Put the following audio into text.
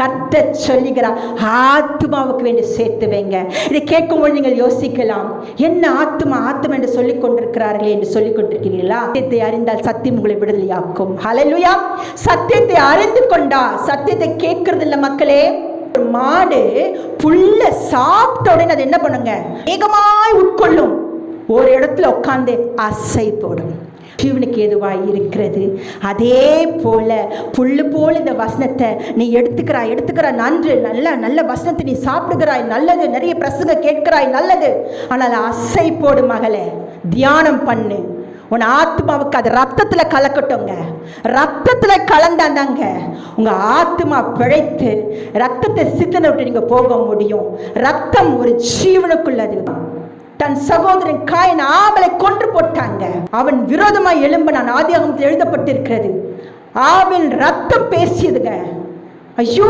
கத்த சொல்லுகிறார் ஆத்மாவுக்கு வேண்டி சேர்த்து வைங்க. இதை கேட்கும்போது நீங்கள் யோசிக்கலாம். என்ன ஆத்மா ஆத்மா என்று சொல்லிக் கொண்டிருக்கிறார்களே என்று சொல்லிக் கொண்டிருக்கிறீர்களா சத்தியத்தை அறிந்தால் சத்தியம் உங்களை விடுதலையாக்கும். ஹலலுயா சத்தியத்தை அறிந்து கொண்டா சத்தியத்தை கேட்கறது இல்ல மக்களே மாடு புல்ல சாப்பிட்ட உடனே அது என்ன பண்ணுங்க? வேகமாய் உட்கொள்ளும். ஒரு இடத்துல உட்கார்ந்து அசை போடும். ஜீவனுக்கு எதுவாய் இருக்கிறது? அதே போல புல்லு போல இந்த வசனத்தை நீ எடுத்துக்கிறாய் எடுத்துக்கிறாய். நன்று நல்ல நல்ல வசனத்தை நீ சாப்பிடுகிறாய். நல்லது நிறைய பிரசங்க கேட்கிறாய். நல்லது. ஆனால் அசை போடு மகளே தியானம் பண்ணு. உன் ஆத்மாவுக்கு அது ரத்தத்துல கலக்கட்டும்ங்க. ரத்தத்துல கலந்தாந்தாங்க உங்க ஆத்மா பிழைத்து ரத்தத்தை சித்தனை விட்டு நீங்க போக முடியும். ரத்தம் ஒரு ஜீவனுக்குள்ளது. தன் சகோதரன் காயின் ஆவலை கொன்று போட்டு அவன் விரோதமாய் எழும்பினான். ஆதியாகமத்தில் எழுதப்பட்டிருக்கிறது. ஆவில் ரத்தம் பேசியதுங்க. ஐயோ!